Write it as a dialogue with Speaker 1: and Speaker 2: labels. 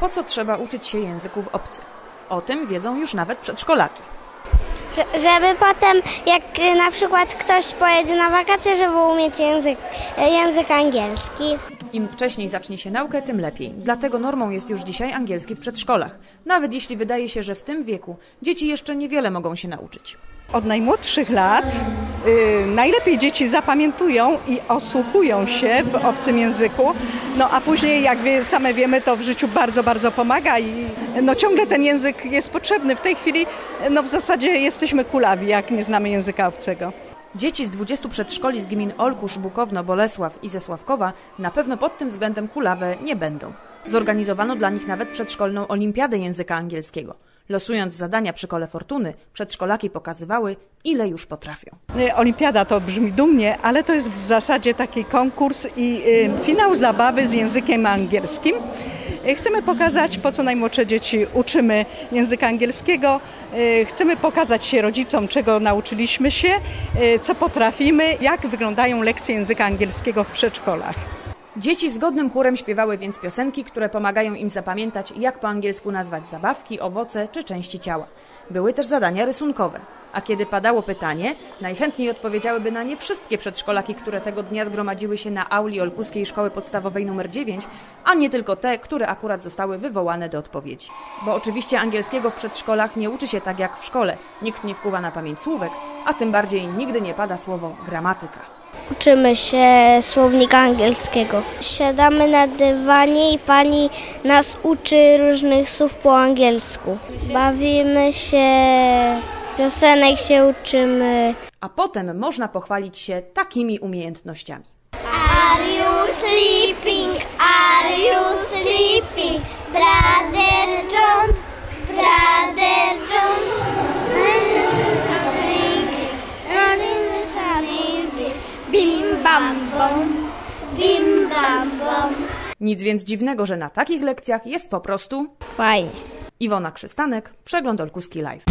Speaker 1: Po co trzeba uczyć się języków obcych? O tym wiedzą już nawet przedszkolaki.
Speaker 2: Że- Żeby potem, jak na przykład ktoś pojedzie na wakacje, żeby umieć język, język angielski.
Speaker 1: Im wcześniej zacznie się naukę, tym lepiej. Dlatego normą jest już dzisiaj angielski w przedszkolach. Nawet jeśli wydaje się, że w tym wieku dzieci jeszcze niewiele mogą się nauczyć.
Speaker 3: Od najmłodszych lat y, najlepiej dzieci zapamiętują i osłuchują się w obcym języku, no a później, jak wie, same wiemy, to w życiu bardzo, bardzo pomaga i no, ciągle ten język jest potrzebny. W tej chwili no, w zasadzie jesteśmy kulawi, jak nie znamy języka obcego.
Speaker 1: Dzieci z 20 przedszkoli z gmin Olkusz, Bukowno, Bolesław i Zesławkowa na pewno pod tym względem kulawe nie będą. Zorganizowano dla nich nawet przedszkolną olimpiadę języka angielskiego. Losując zadania przy kole fortuny, przedszkolaki pokazywały, ile już potrafią.
Speaker 3: Olimpiada to brzmi dumnie, ale to jest w zasadzie taki konkurs i y, finał zabawy z językiem angielskim. Y, Chcemy pokazać, po co najmłodsze dzieci uczymy języka angielskiego. Y, Chcemy pokazać się rodzicom, czego nauczyliśmy się, y, co potrafimy, jak wyglądają lekcje języka angielskiego w przedszkolach.
Speaker 1: Dzieci zgodnym chórem śpiewały więc piosenki, które pomagają im zapamiętać, jak po angielsku nazwać zabawki, owoce czy części ciała. Były też zadania rysunkowe. A kiedy padało pytanie, najchętniej odpowiedziałyby na nie wszystkie przedszkolaki, które tego dnia zgromadziły się na auli Olkuskiej Szkoły Podstawowej nr 9, a nie tylko te, które akurat zostały wywołane do odpowiedzi. Bo oczywiście angielskiego w przedszkolach nie uczy się tak jak w szkole. Nikt nie wkuwa na pamięć słówek, a tym bardziej nigdy nie pada słowo gramatyka.
Speaker 2: Uczymy się słownika angielskiego. Siadamy na dywanie i pani nas uczy różnych słów po angielsku. Bawimy się, piosenek się uczymy.
Speaker 1: A potem można pochwalić się takimi umiejętnościami.
Speaker 2: Bom, bim bam bom.
Speaker 1: Nic więc dziwnego, że na takich lekcjach jest po prostu
Speaker 2: Fajnie.
Speaker 1: Iwona Krzystanek, Przegląd Olkuski Live.